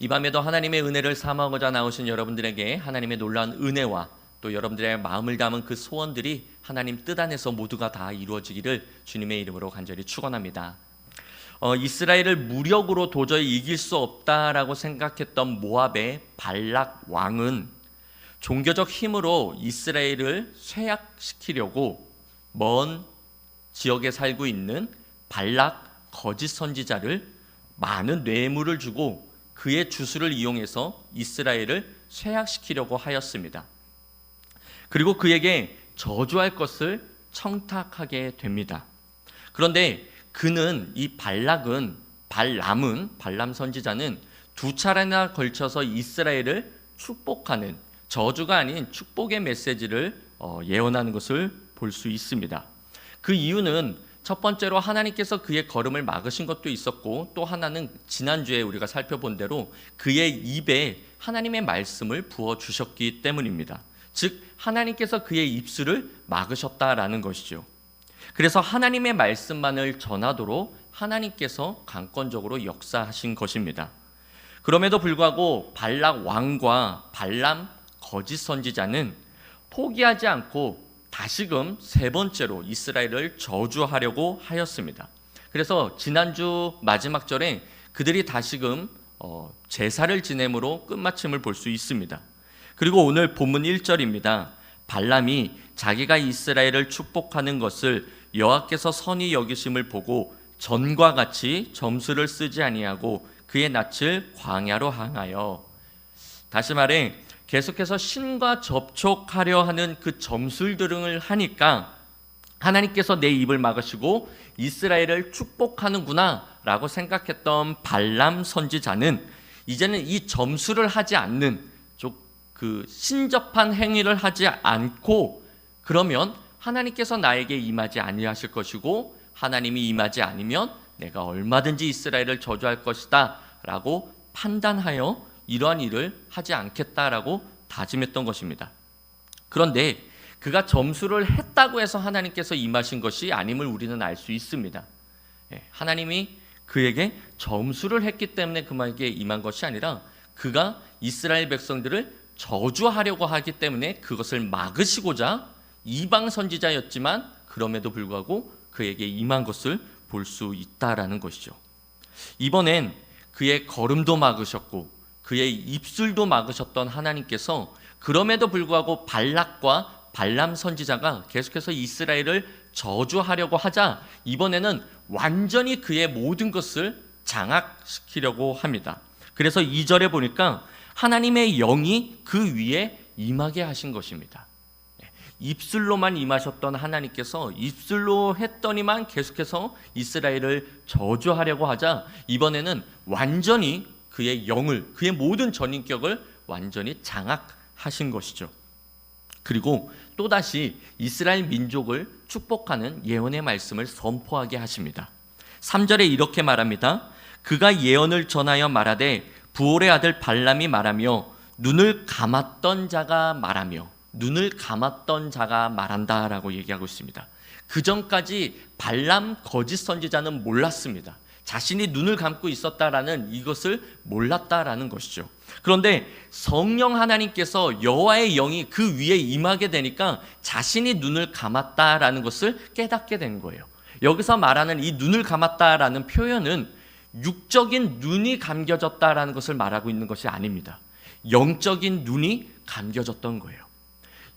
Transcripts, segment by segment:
이 밤에도 하나님의 은혜를 사모하고자 나오신 여러분들에게 하나님의 놀라운 은혜와 또 여러분들의 마음을 담은 그 소원들이 하나님 뜻 안에서 모두가 다 이루어지기를 주님의 이름으로 간절히 축원합니다. 어, 이스라엘을 무력으로 도저히 이길 수 없다라고 생각했던 모압의 발락 왕은 종교적 힘으로 이스라엘을 쇠약시키려고 먼 지역에 살고 있는 발락 거짓 선지자를 많은 뇌물을 주고 그의 주술을 이용해서 이스라엘을 쇠약시키려고 하였습니다. 그리고 그에게 저주할 것을 청탁하게 됩니다. 그런데 그는 이 발락은 발람은 발람 선지자는 두 차례나 걸쳐서 이스라엘을 축복하는 저주가 아닌 축복의 메시지를 어, 예언하는 것을 볼 수 있습니다. 그 이유는 첫 번째로 하나님께서 그의 걸음을 막으신 것도 있었고 또 하나는 지난주에 우리가 살펴본 대로 그의 입에 하나님의 말씀을 부어 주셨기 때문입니다. 즉 하나님께서 그의 입술을 막으셨다라는 것이죠. 그래서 하나님의 말씀만을 전하도록 하나님께서 강권적으로 역사하신 것입니다. 그럼에도 불구하고 발락 왕과 발람 거짓 선지자는 포기하지 않고 다시금 세 번째로 이스라엘을 저주하려고 하였습니다. 그래서 지난주 마지막 절에 그들이 다시금 어, 제사를 지냄으로 끝마침을 볼 수 있습니다. 그리고 오늘 본문 1절입니다. 발람이 자기가 이스라엘을 축복하는 것을 여호와께서 선히 여기심을 보고 전과 같이 점수를 쓰지 아니하고 그의 낯을 광야로 향하여 다시 말해 계속해서 신과 접촉하려 하는 그 점술들을 하니까 하나님께서 내 입을 막으시고 이스라엘을 축복하는구나라고 생각했던 발람 선지자는 이제는 이 점수를 하지 않는 그 신접한 행위를 하지 않고 그러면 하나님께서 나에게 임하지 아니하실 것이고 하나님이 임하지 않으면 내가 얼마든지 이스라엘을 저주할 것이다라고 판단하여 이러한 일을 하지 않겠다라고 다짐했던 것입니다. 그런데 그가 점수를 했다고 해서 하나님께서 임하신 것이 아님을 우리는 알 수 있습니다. 예, 하나님이 그에게 점수를 했기 때문에 그에게 임한 것이 아니라 그가 이스라엘 백성들을 저주하려고 하기 때문에 그것을 막으시고자 이방 선지자였지만 그럼에도 불구하고 그에게 임한 것을 볼 수 있다라는 것이죠. 이번엔 그의 걸음도 막으셨고 그의 입술도 막으셨던 하나님께서 그럼에도 불구하고 발락과 발람 선지자가 계속해서 이스라엘을 저주하려고 하자 이번에는 완전히 그의 모든 것을 장악시키려고 합니다. 그래서 2절에 보니까 하나님의 영이 그 위에 임하게 하신 것입니다. 입술로만 임하셨던 하나님께서 입술로 했더니만 계속해서 이스라엘을 저주하려고 하자 이번에는 완전히 그의 영을 그의 모든 전인격을 완전히 장악하신 것이죠. 그리고 또다시 이스라엘 민족을 축복하는 예언의 말씀을 선포하게 하십니다. 3절에 이렇게 말합니다. 그가 예언을 전하여 말하되 부올의 아들 발람이 말하며 눈을 감았던 자가 말하며 눈을 감았던 자가 말한다라고 얘기하고 있습니다. 그 전까지 발람 거짓 선지자는 몰랐습니다. 자신이 눈을 감고 있었다라는 이것을 몰랐다라는 것이죠. 그런데 성령 하나님께서 여호와의 영이 그 위에 임하게 되니까 자신이 눈을 감았다라는 것을 깨닫게 된 거예요. 여기서 말하는 이 눈을 감았다라는 표현은 육적인 눈이 감겨졌다라는 것을 말하고 있는 것이 아닙니다. 영적인 눈이 감겨졌던 거예요.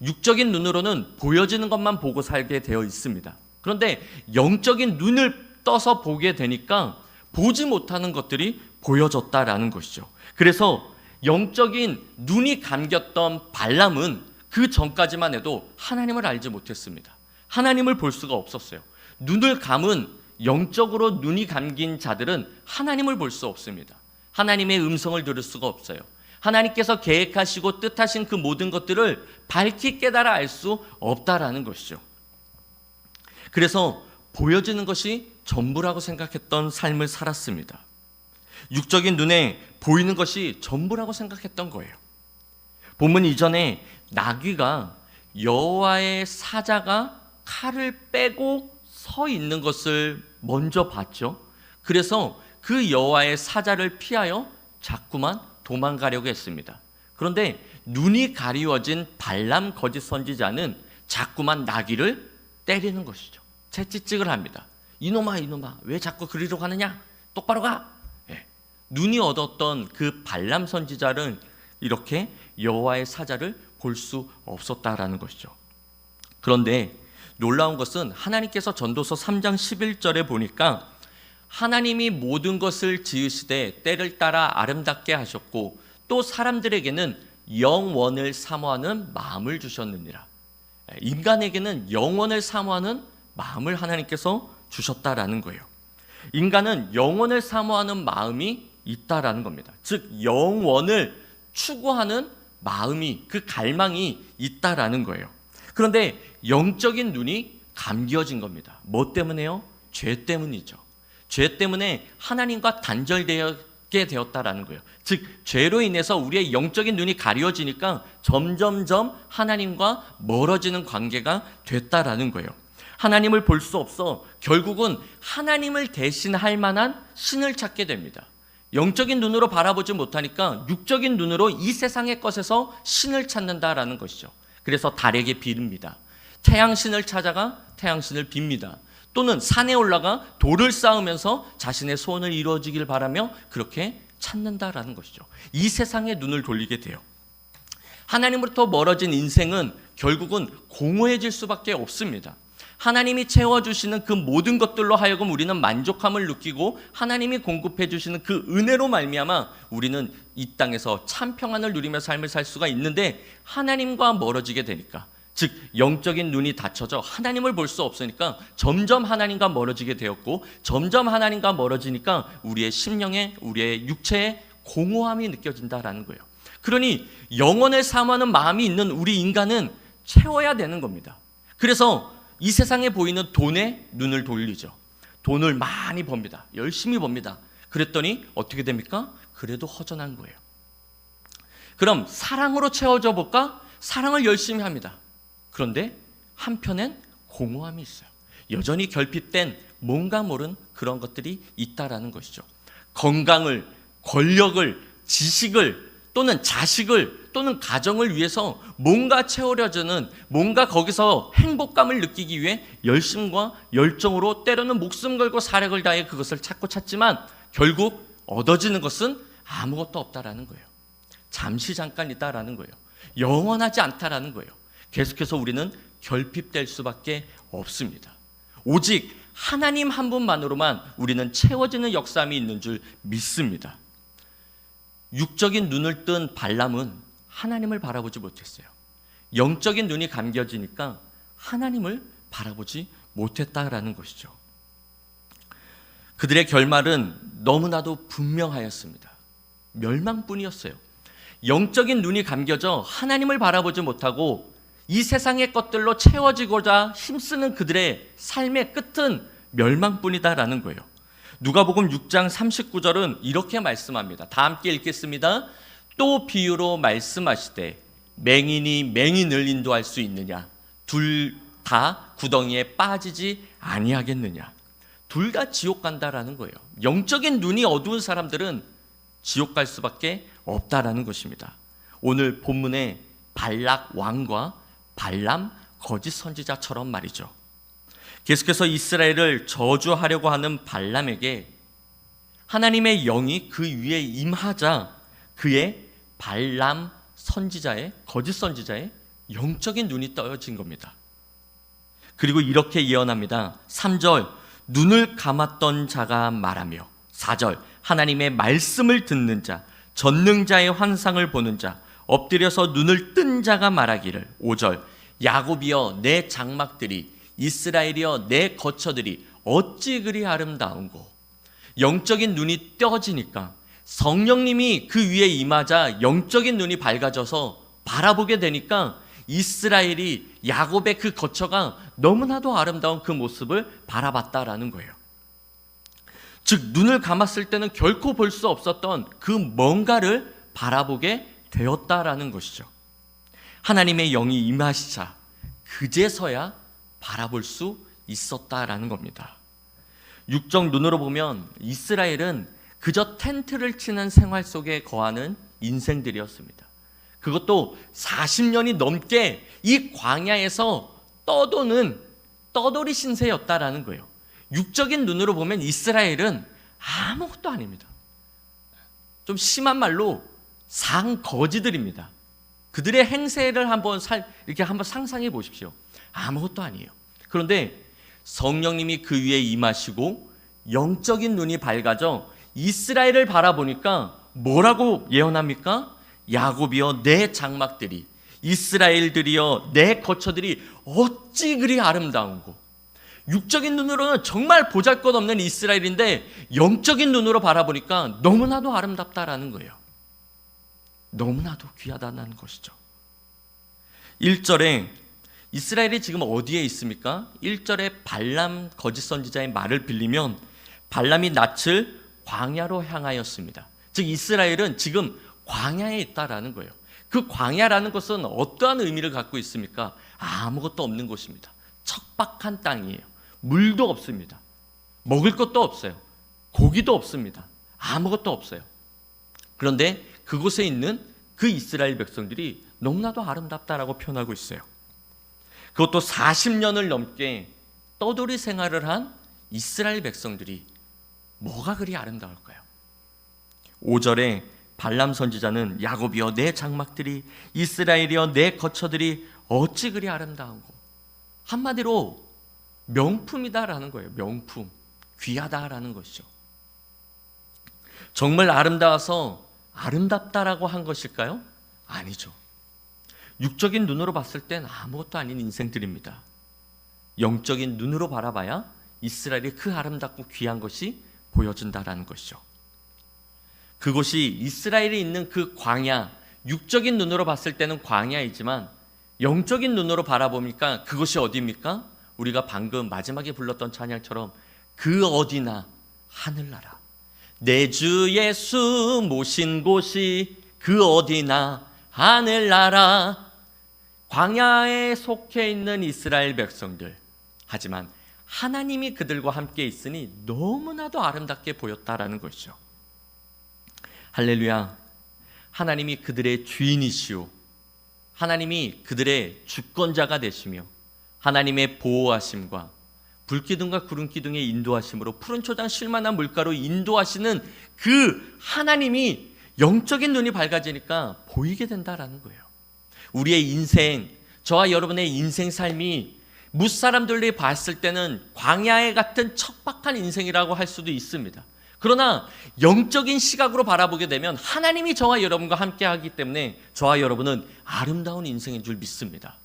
육적인 눈으로는 보여지는 것만 보고 살게 되어 있습니다. 그런데 영적인 눈을 떠서 보게 되니까 보지 못하는 것들이 보여졌다라는 것이죠. 그래서 영적인 눈이 감겼던 발람은 그 전까지만 해도 하나님을 알지 못했습니다. 하나님을 볼 수가 없었어요. 눈을 감은 영적으로 눈이 감긴 자들은 하나님을 볼 수 없습니다. 하나님의 음성을 들을 수가 없어요. 하나님께서 계획하시고 뜻하신 그 모든 것들을 밝히 깨달아 알 수 없다라는 것이죠. 그래서 보여지는 것이 전부라고 생각했던 삶을 살았습니다. 육적인 눈에 보이는 것이 전부라고 생각했던 거예요. 본문 이전에 나귀가 여호와의 사자가 칼을 빼고 서 있는 것을 먼저 봤죠. 그래서 그 여호와의 사자를 피하여 자꾸만 도망가려고 했습니다. 그런데 눈이 가리워진 발람 거짓 선지자는 자꾸만 나귀를 때리는 것이죠. 채찍질을 합니다. 이놈아 이놈아 왜 자꾸 그리로 가느냐? 똑바로 가. 예. 눈이 얻었던 그 발람 선지자는 이렇게 여호와의 사자를 볼 수 없었다라는 것이죠. 그런데 놀라운 것은 하나님께서 전도서 3장 11절에 보니까 하나님이 모든 것을 지으시되 때를 따라 아름답게 하셨고 또 사람들에게는 영원을 사모하는 마음을 주셨느니라. 인간에게는 영원을 사모하는 마음을 하나님께서 주셨다라는 거예요. 인간은 영원을 사모하는 마음이 있다라는 겁니다. 즉 영원을 추구하는 마음이 그 갈망이 있다라는 거예요. 그런데 영적인 눈이 감겨진 겁니다. 뭐 때문에요? 죄 때문이죠. 죄 때문에 하나님과 단절되게 되었다라는 거예요. 즉 죄로 인해서 우리의 영적인 눈이 가려지니까 점점점 하나님과 멀어지는 관계가 됐다라는 거예요. 하나님을 볼 수 없어 결국은 하나님을 대신할 만한 신을 찾게 됩니다. 영적인 눈으로 바라보지 못하니까 육적인 눈으로 이 세상의 것에서 신을 찾는다라는 것이죠. 그래서 달에게 비릅니다. 태양신을 찾아가 태양신을 빕니다. 또는 산에 올라가 돌을 쌓으면서 자신의 소원을 이루어지길 바라며 그렇게 찾는다라는 것이죠. 이 세상에 눈을 돌리게 돼요. 하나님으로부터 멀어진 인생은 결국은 공허해질 수밖에 없습니다. 하나님이 채워주시는 그 모든 것들로 하여금 우리는 만족함을 느끼고 하나님이 공급해 주시는 그 은혜로 말미암아 우리는 이 땅에서 참 평안을 누리며 삶을 살 수가 있는데 하나님과 멀어지게 되니까 즉 영적인 눈이 닫혀져 하나님을 볼 수 없으니까 점점 하나님과 멀어지게 되었고 점점 하나님과 멀어지니까 우리의 심령에 우리의 육체에 공허함이 느껴진다라는 거예요. 그러니 영원을 사모하는 마음이 있는 우리 인간은 채워야 되는 겁니다. 그래서 이 세상에 보이는 돈에 눈을 돌리죠. 돈을 많이 법니다. 열심히 법니다. 그랬더니 어떻게 됩니까? 그래도 허전한 거예요. 그럼 사랑으로 채워져 볼까? 사랑을 열심히 합니다. 그런데 한편엔 공허함이 있어요. 여전히 결핍된 뭔가 모른 그런 것들이 있다라는 것이죠. 건강을, 권력을, 지식을 또는 자식을 또는 가정을 위해서 뭔가 채우려주는 뭔가 거기서 행복감을 느끼기 위해 열심과 열정으로 때로는 목숨 걸고 사력을 다해 그것을 찾고 찾지만 결국 얻어지는 것은 아무것도 없다라는 거예요. 잠시 잠깐 있다라는 거예요. 영원하지 않다라는 거예요. 계속해서 우리는 결핍될 수밖에 없습니다. 오직 하나님 한 분만으로만 우리는 채워지는 역사함이 있는 줄 믿습니다. 육적인 눈을 뜬 발람은 하나님을 바라보지 못했어요. 영적인 눈이 감겨지니까 하나님을 바라보지 못했다라는 것이죠. 그들의 결말은 너무나도 분명하였습니다. 멸망뿐이었어요. 영적인 눈이 감겨져 하나님을 바라보지 못하고 이 세상의 것들로 채워지고자 힘쓰는 그들의 삶의 끝은 멸망뿐이다라는 거예요. 누가복음 6장 39절은 이렇게 말씀합니다. 다 함께 읽겠습니다. 또 비유로 말씀하시되 맹인이 맹인을 인도할 수 있느냐? 둘 다 구덩이에 빠지지 아니하겠느냐? 둘 다 지옥 간다라는 거예요. 영적인 눈이 어두운 사람들은 지옥 갈 수밖에 없다라는 것입니다. 오늘 본문의 발락 왕과 발람 거짓 선지자처럼 말이죠. 계속해서 이스라엘을 저주하려고 하는 발람에게 하나님의 영이 그 위에 임하자 그의 발람 선지자의 거짓 선지자의 영적인 눈이 떠진 겁니다. 그리고 이렇게 예언합니다. 3절 눈을 감았던 자가 말하며 4절 하나님의 말씀을 듣는 자 전능자의 환상을 보는 자 엎드려서 눈을 뜬 자가 말하기를 5절 야곱이여 내 장막들이 이스라엘이여 내 거처들이 어찌 그리 아름다운고 영적인 눈이 떠지니까 성령님이 그 위에 임하자 영적인 눈이 밝아져서 바라보게 되니까 이스라엘이 야곱의 그 거처가 너무나도 아름다운 그 모습을 바라봤다라는 거예요. 즉 눈을 감았을 때는 결코 볼 수 없었던 그 뭔가를 바라보게 되었다라는 것이죠. 하나님의 영이 임하시자 그제서야 바라볼 수 있었다라는 겁니다. 육적 눈으로 보면 이스라엘은 그저 텐트를 치는 생활 속에 거하는 인생들이었습니다. 그것도 40년이 넘게 이 광야에서 떠도는 떠돌이 신세였다라는 거예요. 육적인 눈으로 보면 이스라엘은 아무것도 아닙니다. 좀 심한 말로 상거지들입니다. 그들의 행세를 한번 살, 이렇게 한번 상상해 보십시오. 아무것도 아니에요. 그런데 성령님이 그 위에 임하시고 영적인 눈이 밝아져 이스라엘을 바라보니까 뭐라고 예언합니까? 야곱이여 내 장막들이 이스라엘들이여 내 거처들이 어찌 그리 아름다운고 육적인 눈으로는 정말 보잘것없는 이스라엘인데 영적인 눈으로 바라보니까 너무나도 아름답다라는 거예요. 너무나도 귀하다는 것이죠. 1절에 이스라엘이 지금 어디에 있습니까? 1절에 발람 거짓 선지자의 말을 빌리면 발람이 낯을 광야로 향하였습니다. 즉 이스라엘은 지금 광야에 있다라는 거예요. 그 광야라는 것은 어떠한 의미를 갖고 있습니까? 아무것도 없는 곳입니다. 척박한 땅이에요. 물도 없습니다. 먹을 것도 없어요. 고기도 없습니다. 아무것도 없어요. 그런데 그곳에 있는 그 이스라엘 백성들이 너무나도 아름답다라고 표현하고 있어요. 그것도 40년을 넘게 떠돌이 생활을 한 이스라엘 백성들이 뭐가 그리 아름다울까요? 5절에 발람 선지자는 야곱이여 내 장막들이 이스라엘이여 내 거처들이 어찌 그리 아름다운고 한마디로 명품이다라는 거예요. 명품 귀하다라는 것이죠. 정말 아름다워서 아름답다라고 한 것일까요? 아니죠. 육적인 눈으로 봤을 땐 아무것도 아닌 인생들입니다. 영적인 눈으로 바라봐야 이스라엘이 그 아름답고 귀한 것이 보여진다라는 것이죠. 그곳이 이스라엘이 있는 그 광야, 육적인 눈으로 봤을 때는 광야이지만 영적인 눈으로 바라보니까 그것이 어디입니까? 우리가 방금 마지막에 불렀던 찬양처럼 그 어디나 하늘나라. 내 주 예수 모신 곳이 그 어디나 하늘나라. 광야에 속해 있는 이스라엘 백성들. 하지만 하나님이 그들과 함께 있으니 너무나도 아름답게 보였다라는 것이죠. 할렐루야. 하나님이 그들의 주인이시오. 하나님이 그들의 주권자가 되시며 하나님의 보호하심과 불기둥과 구름기둥의 인도하심으로 푸른 초장 쉴만한 물가로 인도하시는 그 하나님이 영적인 눈이 밝아지니까 보이게 된다라는 거예요. 우리의 인생, 저와 여러분의 인생 삶이 무사람들이 봤을 때는 광야에 같은 척박한 인생이라고 할 수도 있습니다. 그러나 영적인 시각으로 바라보게 되면 하나님이 저와 여러분과 함께 하기 때문에 저와 여러분은 아름다운 인생인 줄 믿습니다.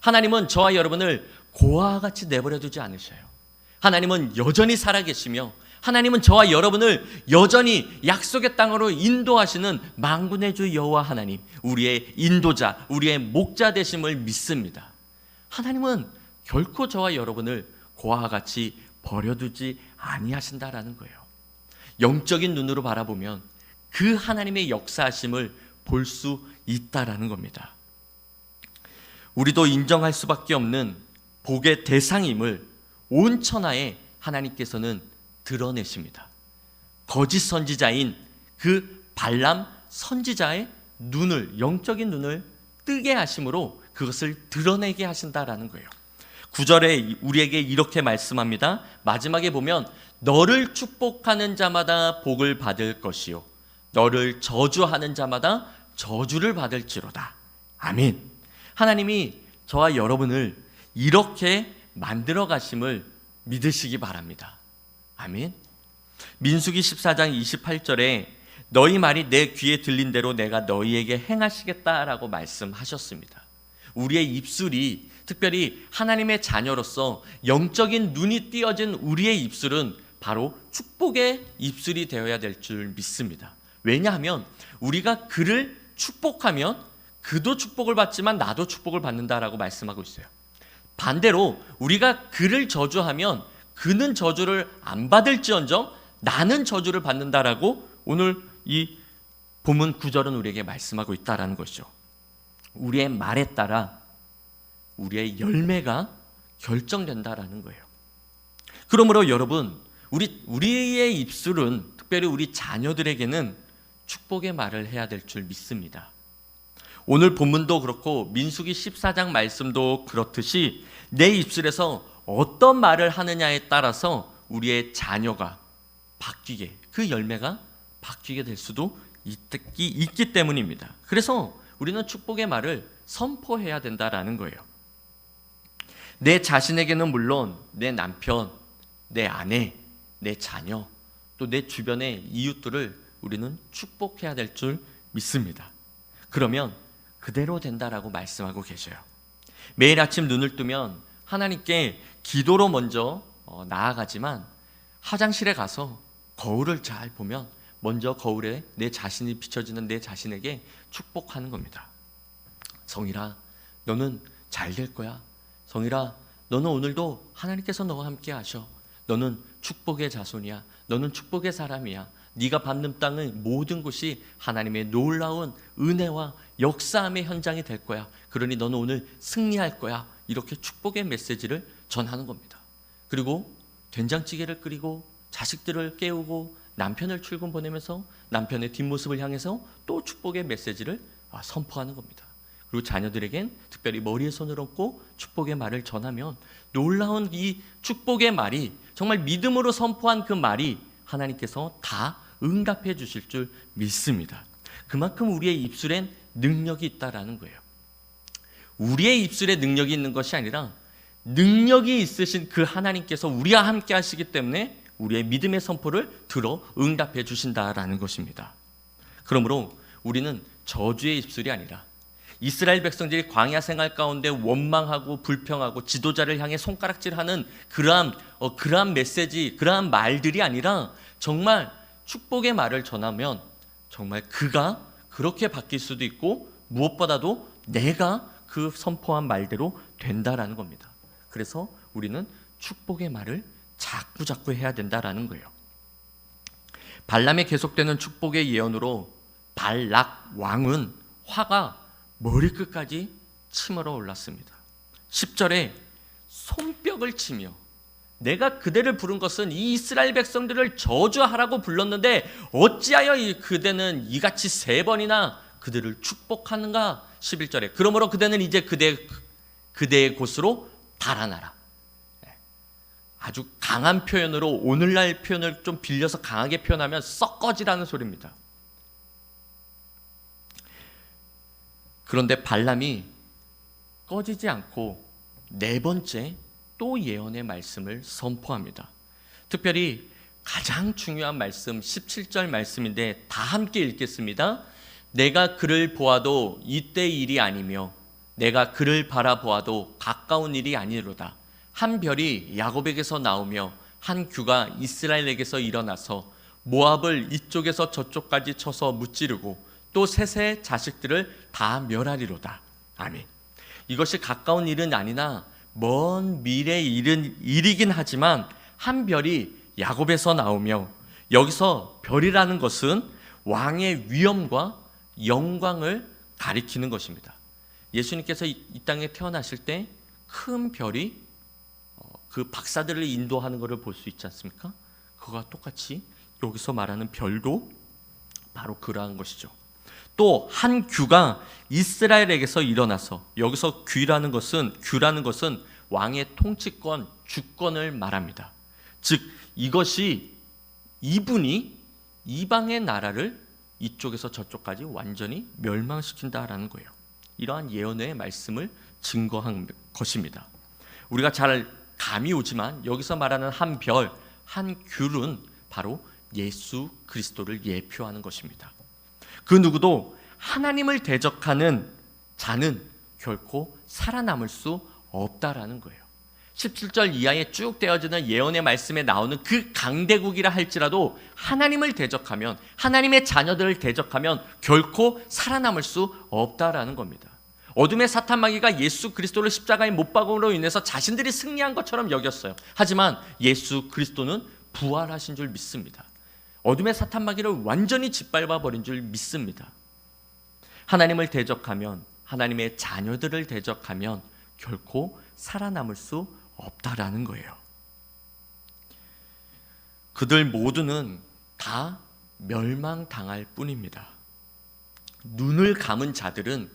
하나님은 저와 여러분을 고아와 같이 내버려 두지 않으셔요. 하나님은 여전히 살아계시며 하나님은 저와 여러분을 여전히 약속의 땅으로 인도하시는 망군의 주 여호와 하나님, 우리의 인도자, 우리의 목자 되심을 믿습니다. 하나님은 결코 저와 여러분을 고아와 같이 버려두지 아니하신다라는 거예요. 영적인 눈으로 바라보면 그 하나님의 역사하심을 볼 수 있다라는 겁니다. 우리도 인정할 수밖에 없는 복의 대상임을 온 천하에 하나님께서는 드러내십니다. 거짓 선지자인 그 발람 선지자의 눈을 영적인 눈을 뜨게 하심으로 그것을 드러내게 하신다라는 거예요. 9절에 우리에게 이렇게 말씀합니다. 마지막에 보면 너를 축복하는 자마다 복을 받을 것이요 너를 저주하는 자마다 저주를 받을지로다. 아멘. 하나님이 저와 여러분을 이렇게 만들어 가심을 믿으시기 바랍니다. 아멘. 민수기 14장 28절에 너희 말이 내 귀에 들린 대로 내가 너희에게 행하시겠다라고 말씀하셨습니다. 우리의 입술이 특별히 하나님의 자녀로서 영적인 눈이 띄어진 우리의 입술은 바로 축복의 입술이 되어야 될 줄 믿습니다. 왜냐하면 우리가 그를 축복하면 그도 축복을 받지만 나도 축복을 받는다라고 말씀하고 있어요. 반대로 우리가 그를 저주하면 그는 저주를 안 받을지언정 나는 저주를 받는다라고 오늘 이 본문 구절은 우리에게 말씀하고 있다라는 것이죠. 우리의 말에 따라 우리의 열매가 결정된다라는 거예요. 그러므로 여러분, 우리 우리의 입술은 특별히 우리 자녀들에게는 축복의 말을 해야 될 줄 믿습니다. 오늘 본문도 그렇고 민수기 14장 말씀도 그렇듯이 내 입술에서 어떤 말을 하느냐에 따라서 우리의 자녀가 바뀌게 그 열매가 바뀌게 될 수도 있기, 있기 때문입니다. 그래서 우리는 축복의 말을 선포해야 된다라는 거예요. 내 자신에게는 물론 내 남편, 내 아내, 내 자녀, 또 내 주변의 이웃들을 우리는 축복해야 될 줄 믿습니다. 그러면 그대로 된다라고 말씀하고 계셔요. 매일 아침 눈을 뜨면 하나님께 기도로 먼저 어, 나아가지만 화장실에 가서 거울을 잘 보면 먼저 거울에 내 자신이 비춰지는 내 자신에게 축복하는 겁니다. 성일아, 너는 잘 될 거야. 성일아, 너는 오늘도 하나님께서 너와 함께 하셔. 너는 축복의 자손이야. 너는 축복의 사람이야. 네가 밟는 땅의 모든 곳이 하나님의 놀라운 은혜와 역사함의 현장이 될 거야. 그러니 너는 오늘 승리할 거야. 이렇게 축복의 메시지를 전하는 겁니다. 그리고 된장찌개를 끓이고 자식들을 깨우고 남편을 출근 보내면서 남편의 뒷모습을 향해서 또 축복의 메시지를 아, 선포하는 겁니다. 그리고 자녀들에겐 특별히 머리에 손을 얹고 축복의 말을 전하면 놀라운 이 축복의 말이 정말 믿음으로 선포한 그 말이 하나님께서 다 응답해 주실 줄 믿습니다. 그만큼 우리의 입술엔 능력이 있다라는 거예요. 우리의 입술에 능력이 있는 것이 아니라 능력이 있으신 그 하나님께서 우리와 함께 하시기 때문에 우리의 믿음의 선포를 들어 응답해 주신다라는 것입니다. 그러므로 우리는 저주의 입술이 아니라 이스라엘 백성들이 광야 생활 가운데 원망하고 불평하고 지도자를 향해 손가락질하는 그러한 어, 그러한 메시지, 그러한 말들이 아니라 정말 축복의 말을 전하면 정말 그가 그렇게 바뀔 수도 있고 무엇보다도 내가 그 선포한 말대로 된다라는 겁니다. 그래서 우리는 축복의 말을 자꾸 자꾸 해야 된다라는 거예요. 발람의 계속되는 축복의 예언으로 발락 왕은 화가 머리끝까지 치밀어 올랐습니다. 10절에 손뼉을 치며 내가 그대를 부른 것은 이 이스라엘 백성들을 저주하라고 불렀는데 어찌하여 이 그대는 이같이 세 번이나 그들을 축복하는가? 11절에 그러므로 그대는 이제 그대 그대의 곳으로 달아나라. 네. 아주 강한 표현으로 오늘날 표현을 좀 빌려서 강하게 표현하면 썩거지라는 소리입니다. 그런데 발람이 꺼지지 않고 네 번째 또 예언의 말씀을 선포합니다. 특별히 가장 중요한 말씀 17절 말씀인데 다 함께 읽겠습니다. 내가 그를 보아도 이때 일이 아니며 내가 그를 바라보아도 가까운 일이 아니로다. 한 별이 야곱에게서 나오며 한 규가 이스라엘에게서 일어나서 모압을 이쪽에서 저쪽까지 쳐서 무찌르고 또 셋의 자식들을 다 멸하리로다. 아멘. 이것이 가까운 일은 아니나 먼 미래의 일은 일이긴 하지만 한 별이 야곱에서 나오며 여기서 별이라는 것은 왕의 위엄과 영광을 가리키는 것입니다. 예수님께서 이 땅에 태어나실 때 큰 별이 어, 그 박사들을 인도하는 것을 볼 수 있지 않습니까? 그와 똑같이 여기서 말하는 별도 바로 그러한 것이죠. 또 한 규가 이스라엘에게서 일어나서 여기서 규라는 것은 규라는 것은 왕의 통치권, 주권을 말합니다. 즉 이것이 이분이 이방의 나라를 이쪽에서 저쪽까지 완전히 멸망시킨다라는 거예요. 이러한 예언의 말씀을 증거한 것입니다. 우리가 잘 감이 오지만 여기서 말하는 한 별, 한 귤은 바로 예수 그리스도를 예표하는 것입니다. 그 누구도 하나님을 대적하는 자는 결코 살아남을 수 없다라는 거예요. 17절 이하에 쭉 되어지는 예언의 말씀에 나오는 그 강대국이라 할지라도 하나님을 대적하면 하나님의 자녀들을 대적하면 결코 살아남을 수 없다라는 겁니다. 어둠의 사탄 마귀가 예수 그리스도를 십자가에 못 박음으로 인해서 자신들이 승리한 것처럼 여겼어요. 하지만 예수 그리스도는 부활하신 줄 믿습니다. 어둠의 사탄 마귀를 완전히 짓밟아 버린 줄 믿습니다. 하나님을 대적하면 하나님의 자녀들을 대적하면 결코 살아남을 수 없다라는 거예요. 그들 모두는 다 멸망당할 뿐입니다. 눈을 감은 자들은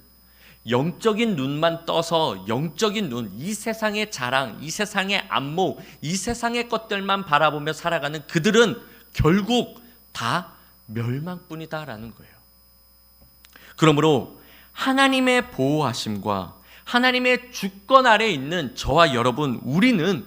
영적인 눈만 떠서 영적인 눈, 이 세상의 자랑, 이 세상의 안목, 이 세상의 것들만 바라보며 살아가는 그들은 결국 다 멸망뿐이다라는 거예요. 그러므로 하나님의 보호하심과 하나님의 주권 아래 있는 저와 여러분, 우리는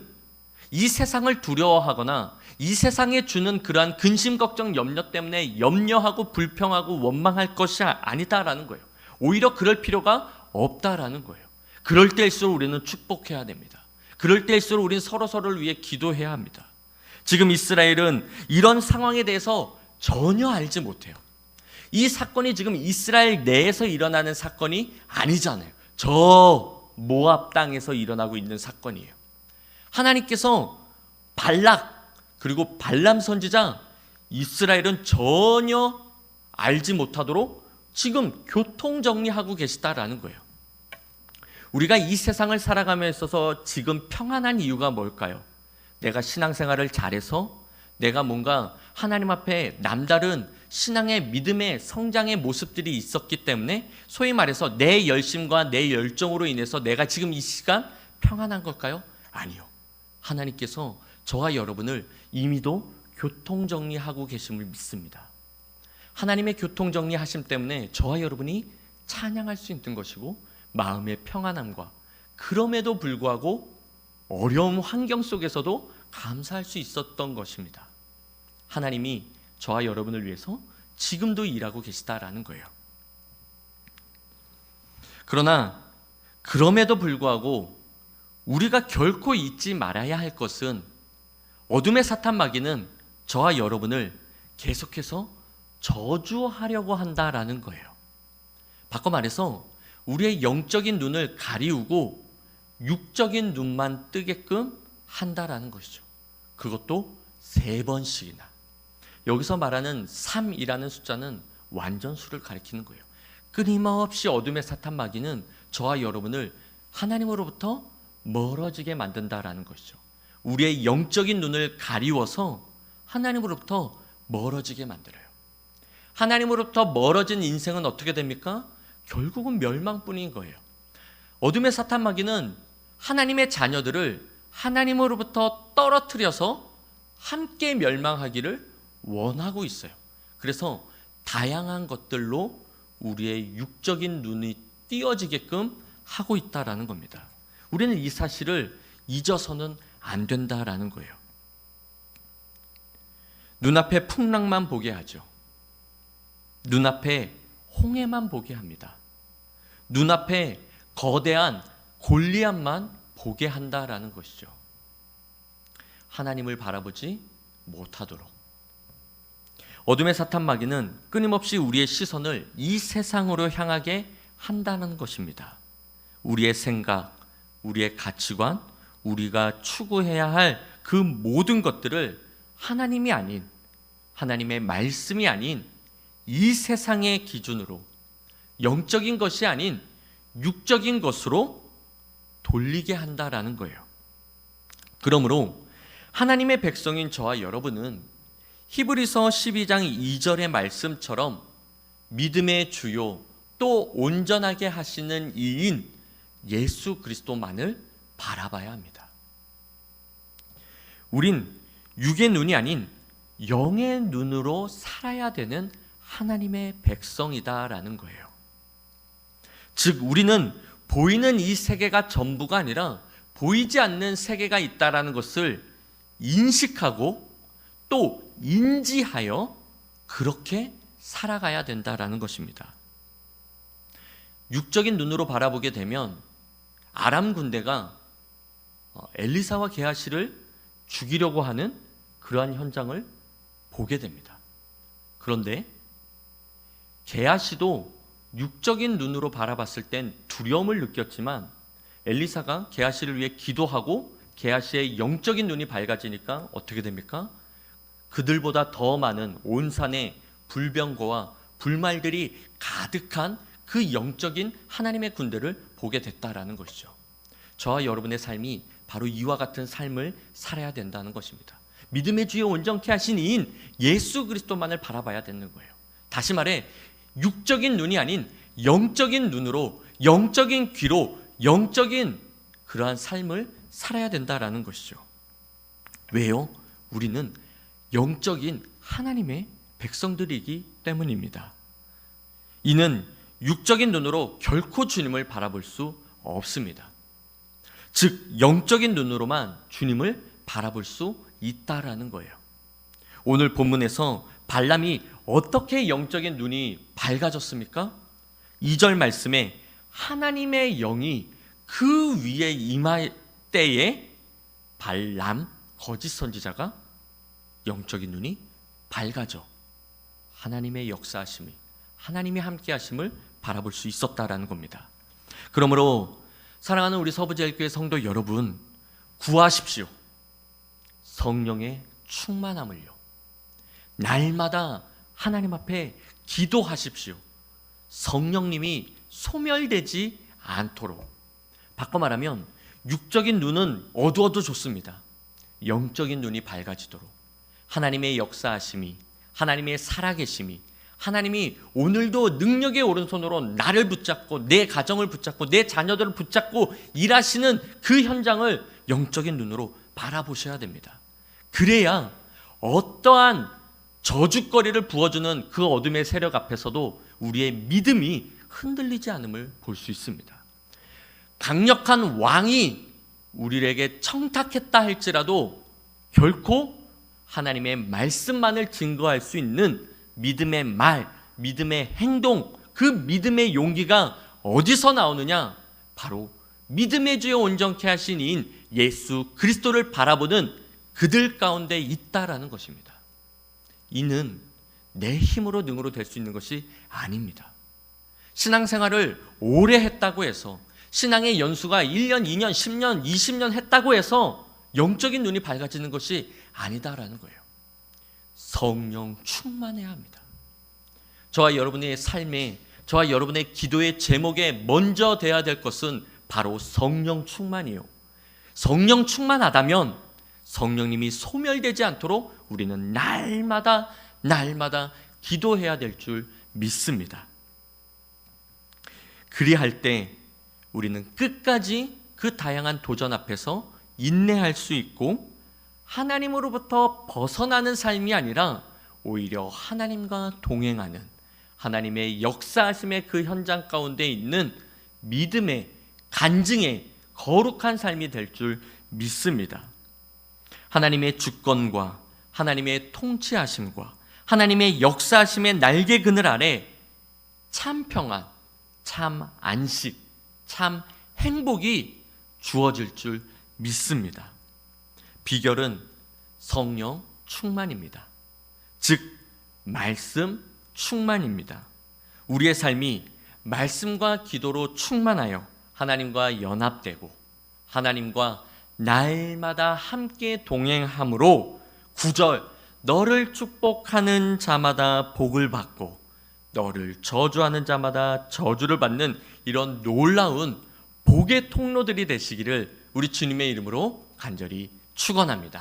이 세상을 두려워하거나 이 세상에 주는 그러한 근심, 걱정, 염려 때문에 염려하고 불평하고 원망할 것이 아니다라는 거예요. 오히려 그럴 필요가 없다라는 거예요. 그럴 때일수록 우리는 축복해야 됩니다. 그럴 때일수록 우리는 서로 서로를 위해 기도해야 합니다. 지금 이스라엘은 이런 상황에 대해서 전혀 알지 못해요. 이 사건이 지금 이스라엘 내에서 일어나는 사건이 아니잖아요. 저 모압 땅에서 일어나고 있는 사건이에요. 하나님께서 발락 그리고 발람 선지자 이스라엘은 전혀 알지 못하도록 지금 교통 정리하고 계시다라는 거예요. 우리가 이 세상을 살아가며 있어서 지금 평안한 이유가 뭘까요? 내가 신앙생활을 잘해서 내가 뭔가 하나님 앞에 남다른 신앙의 믿음의 성장의 모습들이 있었기 때문에 소위 말해서 내 열심과 내 열정으로 인해서 내가 지금 이 시간 평안한 걸까요? 아니요. 하나님께서 저와 여러분을 이미도 교통 정리하고 계심을 믿습니다. 하나님의 교통 정리하심 때문에 저와 여러분이 찬양할 수 있는 것이고 마음의 평안함과 그럼에도 불구하고 어려운 환경 속에서도 감사할 수 있었던 것입니다. 하나님이 저와 여러분을 위해서 지금도 일하고 계시다라는 거예요. 그러나 그럼에도 불구하고 우리가 결코 잊지 말아야 할 것은 어둠의 사탄 마귀는 저와 여러분을 계속해서 저주하려고 한다라는 거예요. 바꿔 말해서 우리의 영적인 눈을 가리우고 육적인 눈만 뜨게끔 한다라는 것이죠. 그것도 세 번씩이나. 여기서 말하는 3이라는 숫자는 완전 수를 가리키는 거예요. 끊임없이 어둠의 사탄 마귀는 저와 여러분을 하나님으로부터 멀어지게 만든다라는 것이죠. 우리의 영적인 눈을 가리워서 하나님으로부터 멀어지게 만들어요. 하나님으로부터 멀어진 인생은 어떻게 됩니까? 결국은 멸망뿐인 거예요. 어둠의 사탄 마귀는 하나님의 자녀들을 하나님으로부터 떨어뜨려서 함께 멸망하기를 원하고 있어요. 그래서 다양한 것들로 우리의 육적인 눈이 띄어지게끔 하고 있다라는 겁니다. 우리는 이 사실을 잊어서는 안 된다라는 거예요. 눈앞에 풍랑만 보게 하죠. 눈앞에 홍해만 보게 합니다. 눈앞에 거대한 골리앗만 보게 한다라는 것이죠. 하나님을 바라보지 못하도록. 어둠의 사탄 마귀는 끊임없이 우리의 시선을 이 세상으로 향하게 한다는 것입니다. 우리의 생각, 우리의 가치관, 우리가 추구해야 할 그 모든 것들을 하나님이 아닌 하나님의 말씀이 아닌 이 세상의 기준으로 영적인 것이 아닌 육적인 것으로 돌리게 한다라는 거예요. 그러므로 하나님의 백성인 저와 여러분은 히브리서 12장 2절의 말씀처럼 믿음의 주요 또 온전하게 하시는 이인 예수 그리스도만을 바라봐야 합니다. 우린 육의 눈이 아닌 영의 눈으로 살아야 되는 하나님의 백성이다라는 거예요. 즉 우리는 보이는 이 세계가 전부가 아니라 보이지 않는 세계가 있다라는 것을 인식하고 또 인지하여 그렇게 살아가야 된다라는 것입니다. 육적인 눈으로 바라보게 되면 아람 군대가 어, 엘리사와 게하시를 죽이려고 하는 그러한 현장을 보게 됩니다. 그런데 게하시도 육적인 눈으로 바라봤을 땐 두려움을 느꼈지만 엘리사가 게하시를 위해 기도하고 게하시의 영적인 눈이 밝아지니까 어떻게 됩니까? 그들보다 더 많은 온 산에 불병거와 불말들이 가득한 그 영적인 하나님의 군대를 보게 됐다라는 것이죠. 저와 여러분의 삶이 바로 이와 같은 삶을 살아야 된다는 것입니다. 믿음의 주요 온전케 하신 이인 예수 그리스도만을 바라봐야 되는 거예요. 다시 말해 육적인 눈이 아닌 영적인 눈으로 영적인 귀로 영적인 그러한 삶을 살아야 된다라는 것이죠. 왜요? 우리는 영적인 하나님의 백성들이기 때문입니다. 이는 육적인 눈으로 결코 주님을 바라볼 수 없습니다. 즉 영적인 눈으로만 주님을 바라볼 수 있다라는 거예요. 오늘 본문에서 발람이 어떻게 영적인 눈이 밝아졌습니까? 2절 말씀에 하나님의 영이 그 위에 임할 때에 발람 거짓 선지자가 영적인 눈이 밝아져 하나님의 역사하심이 하나님이 함께 하심을 바라볼 수 있었다라는 겁니다. 그러므로 사랑하는 우리 서부제일교회 성도 여러분 구하십시오. 성령의 충만함을요. 날마다 하나님 앞에 기도하십시오. 성령님이 소멸되지 않도록. 바꿔 말하면 육적인 눈은 어두워도 좋습니다. 영적인 눈이 밝아지도록. 하나님의 역사하심이, 하나님의 살아계심이, 하나님이 오늘도 능력의 오른손으로 나를 붙잡고 내 가정을 붙잡고 내 자녀들을 붙잡고 일하시는 그 현장을 영적인 눈으로 바라보셔야 됩니다. 그래야 어떠한 저주거리를 부어주는 그 어둠의 세력 앞에서도 우리의 믿음이 흔들리지 않음을 볼 수 있습니다. 강력한 왕이 우리에게 청탁했다 할지라도 결코 하나님의 말씀만을 증거할 수 있는 믿음의 말, 믿음의 행동, 그 믿음의 용기가 어디서 나오느냐? 바로 믿음의 주여 온전케 하신 이인 예수 그리스도를 바라보는 그들 가운데 있다라는 것입니다. 이는 내 힘으로 능으로 될 수 있는 것이 아닙니다. 신앙생활을 오래 했다고 해서 신앙의 연수가 1년, 2년, 10년, 20년 했다고 해서 영적인 눈이 밝아지는 것이 아니다라는 거예요. 성령 충만해야 합니다. 저와 여러분의 삶에 저와 여러분의 기도의 제목에 먼저 돼야 될 것은 바로 성령 충만이요. 성령 충만하다면 성령님이 소멸되지 않도록 우리는 날마다 날마다 기도해야 될 줄 믿습니다. 그리할 때 우리는 끝까지 그 다양한 도전 앞에서 인내할 수 있고 하나님으로부터 벗어나는 삶이 아니라 오히려 하나님과 동행하는 하나님의 역사하심의 그 현장 가운데 있는 믿음의 간증의 거룩한 삶이 될 줄 믿습니다. 하나님의 주권과 하나님의 통치하심과 하나님의 역사하심의 날개 그늘 아래 참 평안, 참 안식, 참 행복이 주어질 줄 믿습니다. 비결은 성령 충만입니다. 즉, 말씀 충만입니다. 우리의 삶이 말씀과 기도로 충만하여 하나님과 연합되고 하나님과 날마다 함께 동행함으로 구절 너를 축복하는 자마다 복을 받고 너를 저주하는 자마다 저주를 받는 이런 놀라운 복의 통로들이 되시기를 우리 주님의 이름으로 간절히 축원합니다.